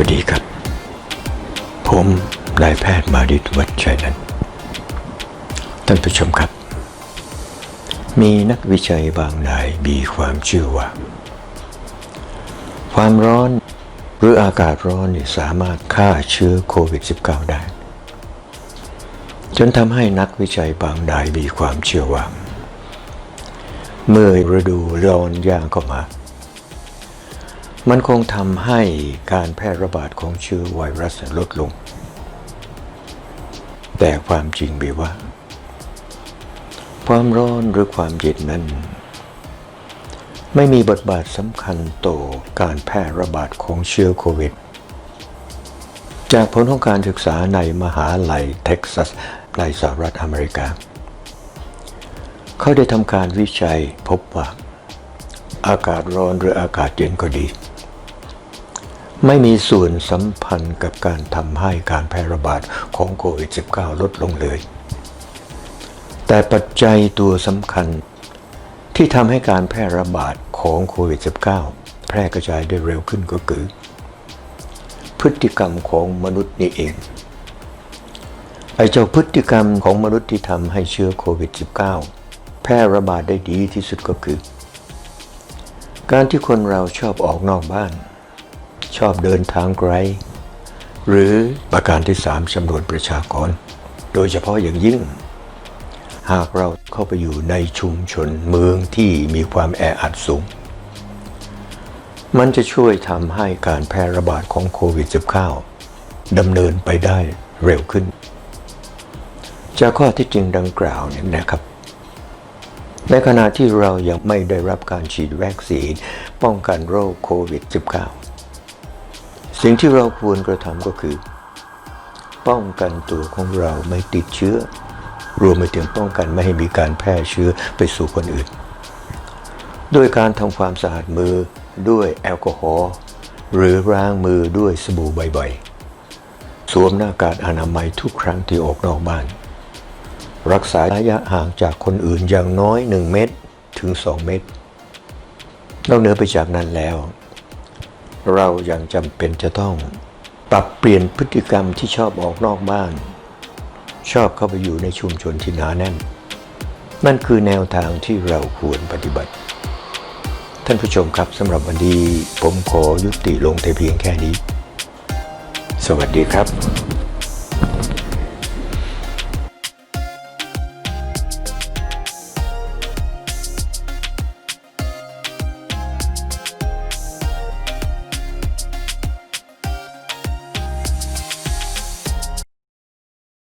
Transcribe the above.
วัสดีครับ ผมนายแพทย์มาดิตวัชชัยนันท์ท่านผู้ชมครับ มีนักวิจัยบางนายมีความเชื่อว่า ความร้อนหรืออากาศร้อนนี่สามารถฆ่าเชื้อโควิด -19 ได้ จนทำให้นักวิจัยบางนายมีความเชื่อว่า เมื่อฤดูร้อนย่างเข้ามา มันคงทำให้การแพร่ระบาดของเชื้อไวรัสลดลง แต่ความจริงเป็นว่า ความร้อนหรือความเย็นนั้น ไม่มีบทบาทสำคัญต่อการแพร่ระบาดของเชื้อโควิด จากผลของการศึกษาในมหาลัยเท็กซัสในสหรัฐอเมริกา เขาได้ทำการวิจัยพบว่าอากาศร้อนหรืออากาศเย็นก็ดี ไม่มีส่วนสัมพันธ์กับการทำให้การแพร่ระบาดของโควิด -19 ลดลงเลย แต่ปัจจัยตัวสำคัญที่ทำให้การแพร่ระบาดของโควิด -19 แพร่กระจายได้เร็วขึ้นก็คือ พฤติกรรมของมนุษย์นี่เอง ไอ้เจ้าพฤติกรรมของมนุษย์ที่ทำให้เชื้อโควิด -19 แพร่ระบาดได้ดีที่สุดก็คือ การที่คนเราชอบออกนอกบ้าน ชอบเดินทางไกล หรือประการที่สามจำนวนประชากร โดยเฉพาะอย่างยิ่ง หากเราเข้าไปอยู่ในชุมชนเมืองที่มีความแออัดสูง มันจะช่วยทำให้การแพร่ระบาดของโควิด -19 ดำเนินไปได้เร็วขึ้น จากข้อที่จริงดังกล่าวเนี่ยนะครับในขณะที่เรายังไม่ได้รับการฉีดวัคซีนป้องกันโรคโควิด -19 สิ่งที่เราควรกระทำก็คือ ป้องกันตัวของเราไม่ติดเชื้อ รวมไปถึงป้องกันไม่ให้มีการแพร่เชื้อไปสู่คนอื่นโดยการทำความสะอาดมือด้วยแอลกอฮอล์หรือล้างมือด้วยสบู่บ่อยๆ สวมหน้ากากอนามัยทุกครั้งที่ออกนอกบ้าน รักษาระยะห่างจากคนอื่นอย่างน้อย 1 เมตรถึง 2 เมตร นอกเหนือไปจากนั้นแล้ว เรายังจำเป็นจะต้อง ปรับเปลี่ยนพฤติกรรมที่ชอบออกนอกบ้าน ชอบเข้าไปอยู่ในชุมชนที่หนาแน่น นั่นคือแนวทางที่เราควรปฏิบัติ ท่านผู้ชมครับสำหรับวันนี้ผมขอยุติลงแต่เพียงแค่นี้ สวัสดีครับ